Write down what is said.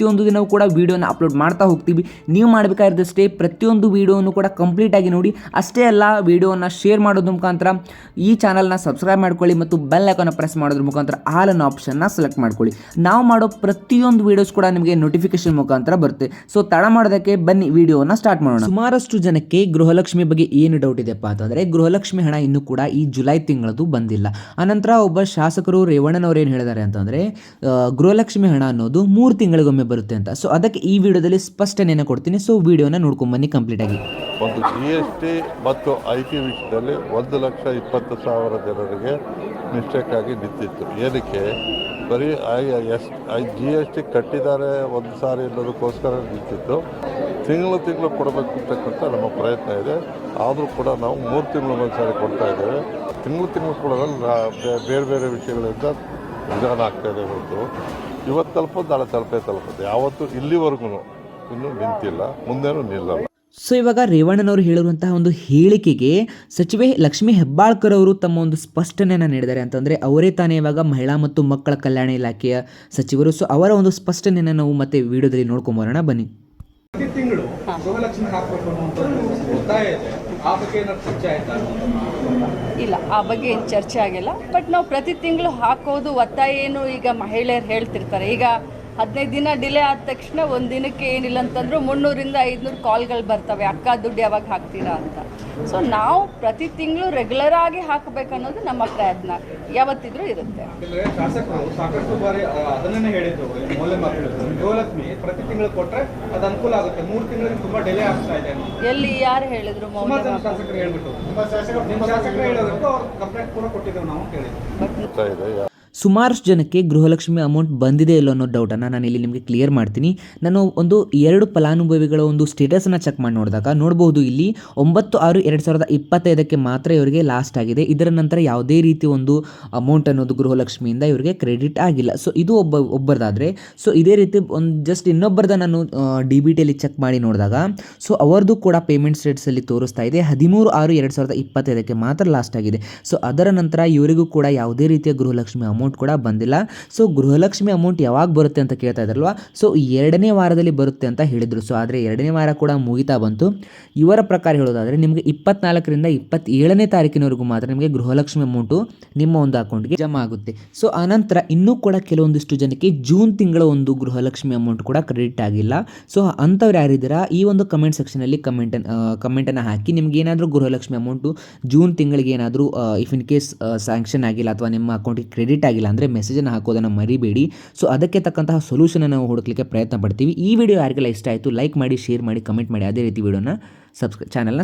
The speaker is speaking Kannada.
ಪ್ರತಿಯೊಂದು ದಿನವೂ ಕೂಡ ವೀಡಿಯೋನ ಅಪ್ಲೋಡ್ ಮಾಡ್ತಾ ಹೋಗ್ತೀವಿ. ನೀವು ಮಾಡಬೇಕಾಗಿದ್ದಷ್ಟೇ ಪ್ರತಿಯೊಂದು ವೀಡಿಯೋನು ಕೂಡ ಕಂಪ್ಲೀಟಾಗಿ ನೋಡಿ. ಅಷ್ಟೇ ಅಲ್ಲ, ವೀಡಿಯೋನ ಶೇರ್ ಮಾಡೋದ್ರ ಮುಖಾಂತರ ಈ ಚಾನಲ್ನ ಸಬ್ಸ್ಕ್ರೈಬ್ ಮಾಡ್ಕೊಳ್ಳಿ ಮತ್ತು ಬೆಲ್ ಐಕಾನ ಪ್ರೆಸ್ ಮಾಡೋದ್ರ ಮುಖಾಂತರ ಆಲ್ ಅನ್ನೋ ಆಪ್ಷನ್ನ ಸೆಲೆಕ್ಟ್ ಮಾಡ್ಕೊಳ್ಳಿ. ನಾವು ಮಾಡೋ ಪ್ರತಿಯೊಂದು ವೀಡಿಯೋಸ್ ಕೂಡ ನಿಮಗೆ ನೋಟಿಫಿಕೇಶನ್ ಮುಖಾಂತರ ಬರುತ್ತೆ. ಸೊ ತಡ ಮಾಡೋದಕ್ಕೆ ಬನ್ನಿ, ವಿಡಿಯೋನ ಸ್ಟಾರ್ಟ್ ಮಾಡೋಣ. ಸುಮಾರಷ್ಟು ಜನಕ್ಕೆ ಗೃಹಲಕ್ಷ್ಮಿ ಬಗ್ಗೆ ಏನು ಡೌಟ್ ಇದೆಪ್ಪ ಅಂತಂದರೆ, ಗೃಹಲಕ್ಷ್ಮಿ ಹಣ ಇನ್ನೂ ಕೂಡ ಈ ಜುಲೈ ತಿಂಗಳದು ಬಂದಿಲ್ಲ. ಅನಂತರ ಒಬ್ಬ ಶಾಸಕರು ರೇವಣ್ಣನವ್ರು ಏನು ಹೇಳಿದ್ದಾರೆ ಅಂತಂದರೆ ಗೃಹಲಕ್ಷ್ಮಿ ಹಣ ಅನ್ನೋದು ಮೂರು ತಿಂಗಳಿಗೊಮ್ಮೆ ಬರುತ್ತೆ ಅಂತ. ಸೊ ಅದಕ್ಕೆ ಈ ವಿಡಿಯೋದಲ್ಲಿ ಸ್ಪಷ್ಟನೆಯನ್ನು ಕೊಡ್ತೀನಿ. ಸೊ ವಿಡಿಯೋನ ನೋಡ್ಕೊಂಬನ್ನಿ ಕಂಪ್ಲೀಟಾಗಿ ಒಂದು ಜಿ ಎಸ್ ಟಿ ಮತ್ತು ಐ ಟಿ ವಿಷಯದಲ್ಲಿ ಒಂದು ಲಕ್ಷ ಇಪ್ಪತ್ತು ಸಾವಿರ ಜನರಿಗೆ ಮಿಸ್ಟೇಕ್ ಆಗಿ ನಿಂತಿತ್ತು ಏನಕ್ಕೆ? ಬರೀ I S I G S T ಕಟ್ಟಿದ್ದಾರೆ ಒಂದು ಸಾರಿ ಅನ್ನೋದಕ್ಕೋಸ್ಕರ ನಿಂತಿತ್ತು ತಿಂಗಳು ತಿಂಗಳು ಕೊಡಬೇಕು ಅಂತಕ್ಕಂಥ ನಮ್ಮ ಪ್ರಯತ್ನ ಇದೆ. ಆದರೂ ಕೂಡ ನಾವು ಮೂರು ತಿಂಗಳು ಒಂದು ಸಾರಿ ಕೊಡ್ತಾ ಇದ್ದೇವೆ. ತಿಂಗಳು ತಿಂಗಳು ಕೊಡೋದ್ರಲ್ಲಿ ಬೇರೆ ಬೇರೆ ವಿಷಯಗಳಿಂದ ನಿಧಾನ ಆಗ್ತಾ ಹೊರತು. ಇವತ್ತು ತಲುಪೋದು, ನಾಳೆ ತಲುಪೇ ತಲುಪುತ್ತೆ ಯಾವತ್ತು ಇಲ್ಲಿವರೆಗೂ ಇನ್ನೂ ನಿಂತಿಲ್ಲ, ಮುಂದೇನೂ ನಿಲ್ಲಲ್ಲ. ಸೊ ಇವಾಗ ರೇವಣ್ಣನವರು ಹೇಳಿರುವಂತಹ ಒಂದು ಹೇಳಿಕೆಗೆ ಸಚಿವೆ ಲಕ್ಷ್ಮೀ ಹೆಬ್ಬಾಳ್ಕರ್ ಅವರು ತಮ್ಮ ಒಂದು ಸ್ಪಷ್ಟನೆಯನ್ನು ನೀಡಿದ್ದಾರೆ ಅಂತಂದರೆ, ಅವರೇ ತಾನೇ ಇವಾಗ ಮಹಿಳಾ ಮತ್ತು ಮಕ್ಕಳ ಕಲ್ಯಾಣ ಇಲಾಖೆಯ ಸಚಿವರು. ಸೊ ಅವರ ಒಂದು ಸ್ಪಷ್ಟನೆಯನ್ನು ನಾವು ಮತ್ತೆ ವಿಡಿಯೋದಲ್ಲಿ ನೋಡ್ಕೊಂಬರೋಣ. ಬನ್ನಿ. ಹಾಕಬೇಕು ಒತ್ತಾಯ ಇದೆ. ಆ ಬಗ್ಗೆ ಏನಾದ್ರು ಚರ್ಚೆ ಇಲ್ಲ, ಆ ಬಗ್ಗೆ ಏನು ಚರ್ಚೆ ಆಗಿಲ್ಲ. ಬಟ್ ನಾವು ಪ್ರತಿ ತಿಂಗಳು ಹಾಕೋದು ಒತ್ತಾಯ ಏನು ಈಗ ಮಹಿಳೆಯರು ಹೇಳ್ತಿರ್ತಾರೆ. ಈಗ ಹದಿನೈದು ದಿನ ಡಿಲೇ ಆದ ತಕ್ಷಣ ಒಂದು ದಿನಕ್ಕೆ ಏನಿಲ್ಲ ಅಂತಂದ್ರೂ ಮುನ್ನೂರಿಂದ ಐದುನೂರು ಕಾಲ್ಗಳು ಬರ್ತವೆ. ಅಕ್ಕ ದುಡ್ಡು ಯಾವಾಗ ಹಾಕ್ತೀರಾ ಅಂತ. ಸೊ ನಾವು ಪ್ರತಿ ತಿಂಗಳು ರೆಗ್ಯುಲರ್ ಆಗಿ ಹಾಕಬೇಕು ಅನ್ನೋದು ನಮ್ಮ ಪ್ರಯತ್ನ. ಯಾವತ್ತಿದ್ರೂ ಇರುತ್ತೆ. ಶಾಸಕರು ಸಾಕಷ್ಟು ಬಾರಿ ಅದನ್ನೇ ಹೇಳಿದ್ರು ಗೃಹಲಕ್ಷ್ಮಿ ಪ್ರತಿ ತಿಂಗಳು ಕೊಟ್ಟರೆ ಅದು ಅನುಕೂಲ ಆಗುತ್ತೆ. ಮೂರು ತಿಂಗಳಿಗೆ ತುಂಬಾ ಡಿಲೇ ಆಗ್ತಾ ಇದೆ ಎಲ್ಲಿ ಯಾರು ಹೇಳಿದ್ರು ಶಾಸಕರು ಹೇಳ್ಬಿಟ್ಟು. ಶಾಸಕರು ಹೇಳಿದ್ರು ಕಂಪ್ಲೇಂಟ್ ಕೂಡ ಕೊಟ್ಟಿದ್ದೇವೆ ನಾವು ಕೇಳಿದ್ವಿ ಸುಮಾರಷ್ಟು ಜನಕ್ಕೆ ಗೃಹಲಕ್ಷ್ಮಿ ಅಮೌಂಟ್ ಬಂದಿದೆ ಇಲ್ಲೋ ಅನ್ನೋ ಡೌಟನ್ನು ನಾನು ಇಲ್ಲಿ ನಿಮಗೆ ಕ್ಲಿಯರ್ ಮಾಡ್ತೀನಿ. ನಾನು ಒಂದು ಎರಡು ಫಲಾನುಭವಿಗಳ ಒಂದು ಸ್ಟೇಟಸನ್ನು ಚೆಕ್ ಮಾಡಿ ನೋಡಿದಾಗ ನೋಡಬಹುದು ಇಲ್ಲಿ ಒಂಬತ್ತು ಆರು ಎರಡು ಸಾವಿರದ ಇಪ್ಪತ್ತೈದಕ್ಕೆ ಮಾತ್ರ ಇವರಿಗೆ ಲಾಸ್ಟ್ ಆಗಿದೆ. ಇದರ ನಂತರ ಯಾವುದೇ ರೀತಿ ಒಂದು ಅಮೌಂಟ್ ಅನ್ನೋದು ಗೃಹಲಕ್ಷ್ಮಿಯಿಂದ ಇವರಿಗೆ ಕ್ರೆಡಿಟ್ ಆಗಿಲ್ಲ. ಸೊ ಇದು ಒಬ್ಬ, ಒಬ್ಬರದಾದರೆ ಸೊ ಇದೇ ರೀತಿ ಒಂದು ಜಸ್ಟ್ ಇನ್ನೊಬ್ಬರದ ನಾನು ಡಿ ಬಿ ಟಿಯಲ್ಲಿ ಚೆಕ್ ಮಾಡಿ ನೋಡಿದಾಗ ಸೊ ಅವರದು ಕೂಡ ಪೇಮೆಂಟ್ ಸ್ಟೇಟ್ಸಲ್ಲಿ ತೋರಿಸ್ತಾ ಇದೆ. ಹದಿಮೂರು ಆರು ಎರಡು ಸಾವಿರದ ಇಪ್ಪತ್ತೈದಕ್ಕೆ ಮಾತ್ರ ಲಾಸ್ಟ್ ಆಗಿದೆ. ಸೊ ಅದರ ನಂತರ ಇವರಿಗೂ ಕೂಡ ಯಾವುದೇ ರೀತಿಯ ಗೃಹಲಕ್ಷ್ಮಿ ಅಮೌಂಟ್ ಕೂಡ ಬಂದಿಲ್ಲ. ಸೊ ಗೃಹಲಕ್ಷ್ಮಿ ಅಮೌಂಟ್ ಯಾವಾಗ ಬರುತ್ತೆ ಅಂತ ಕೇಳ್ತಾ ಇದ್ರಲ್ವ? ಸೊ ಎರಡನೇ ವಾರದಲ್ಲಿ ಬರುತ್ತೆ ಅಂತ ಹೇಳಿದರು. ಸೊ ಆದರೆ ಎರಡನೇ ವಾರ ಕೂಡ ಮುಗಿತಾ ಬಂತು. ಇವರ ಪ್ರಕಾರ ಹೇಳೋದಾದರೆ, ನಿಮಗೆ ಇಪ್ಪತ್ನಾಲ್ಕರಿಂದ ಇಪ್ಪತ್ತೇಳನೇ ತಾರೀಕಿನವರೆಗೂ ಮಾತ್ರ ನಿಮಗೆ ಗೃಹಲಕ್ಷ್ಮಿ ಅಮೌಂಟು ನಿಮ್ಮ ಒಂದು ಅಕೌಂಟ್ಗೆ ಜಮಾ ಆಗುತ್ತೆ. ಸೊ ಆನಂತರ ಇನ್ನೂ ಕೂಡ ಕೆಲವೊಂದಿಷ್ಟು ಜನಕ್ಕೆ ಜೂನ್ ತಿಂಗಳ ಒಂದು ಗೃಹಲಕ್ಷ್ಮಿ ಅಮೌಂಟ್ ಕೂಡ ಕ್ರೆಡಿಟ್ ಆಗಿಲ್ಲ. ಸೊ ಅಂಥವ್ರು ಯಾರಿದ್ದೀರಾ? ಈ ಒಂದು ಕಮೆಂಟ್ ಸೆಕ್ಷನಲ್ಲಿ ಕಮೆಂಟ್ ಕಮೆಂಟನ್ನು ಹಾಕಿ ನಿಮ್ಗೆ ಏನಾದರೂ ಗೃಹಲಕ್ಷ್ಮಿ ಅಮೌಂಟು ಜೂನ್ ತಿಂಗಳಿಗೆ ಏನಾದರೂ ಇಫ್ ಇನ್ ಕೇಸ್ ಸ್ಯಾಂಕ್ಷನ್ ಆಗಿಲ್ಲ ಅಥವಾ ನಿಮ್ಮ ಅಕೌಂಟಿಗೆ ಕ್ರೆಡಿಟ್ ಆಗಿಲ್ಲ ಅಂದರೆ ಮೆಸೇಜನ್ನು ಹಾಕೋದನ್ನು ಮರಿಬೇಡಿ. ಸೊ ಅದಕ್ಕೆ ತಕ್ಕಂತಹ ಸೊಲ್ಯೂಷನ್ ನಾವು ಹುಡುಕಲಿಕ್ಕೆ ಪ್ರಯತ್ನ ಪಡ್ತೀವಿ. ಈ ವಿಡಿಯೋ ಯಾರಿಗೆಲ್ಲ ಇಷ್ಟ ಆಯಿತು ಲೈಕ್ ಮಾಡಿ ಶೇರ್ ಮಾಡಿ ಕಮೆಂಟ್ ಮಾಡಿ, ಅದೇ ರೀತಿ ವಿಡಿಯೋನ ಸಬ್ಸ್ಕ್ರೈ ಚಾನಲ್ನ